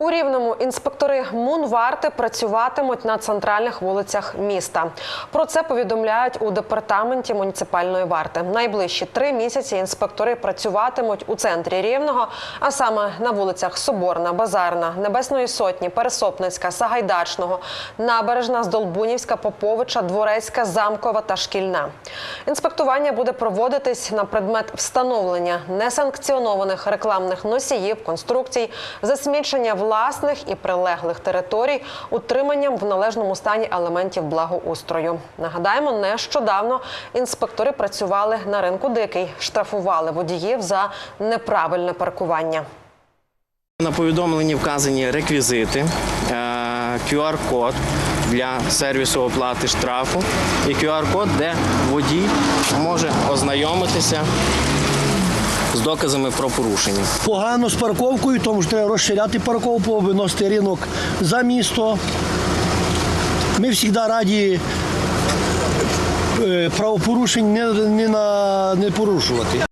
У рівному інспектори Мунварти працюватимуть на центральних вулицях міста. Про це повідомляють у департаменті муніципальної варти. Найближчі три місяці інспектори працюватимуть у центрі рівного, а саме на вулицях Соборна, Базарна, Небесної Сотні, Пересопницька, Сагайдачного, Набережна, Здолбунівська, Поповича, Дворецька, Замкова та Шкільна. Інспектування буде проводитись на предмет встановлення несанкціонованих рекламних носіїв, конструкцій, засмічення власних і прилеглих територій, утриманням в належному стані елементів благоустрою. Нагадаємо, нещодавно інспектори працювали на ринку дикий, штрафували водіїв за неправильне паркування. На повідомленні вказані реквізити, е, QR-код для сервісу оплати штрафу і QR-код, де водій може ознайомитися з доказами про порушення. Погано з парковкою, тому що треба розширяти парковку, виносити ринок за місто. Ми завжди раді е, правопорушень не, не, на, не порушувати.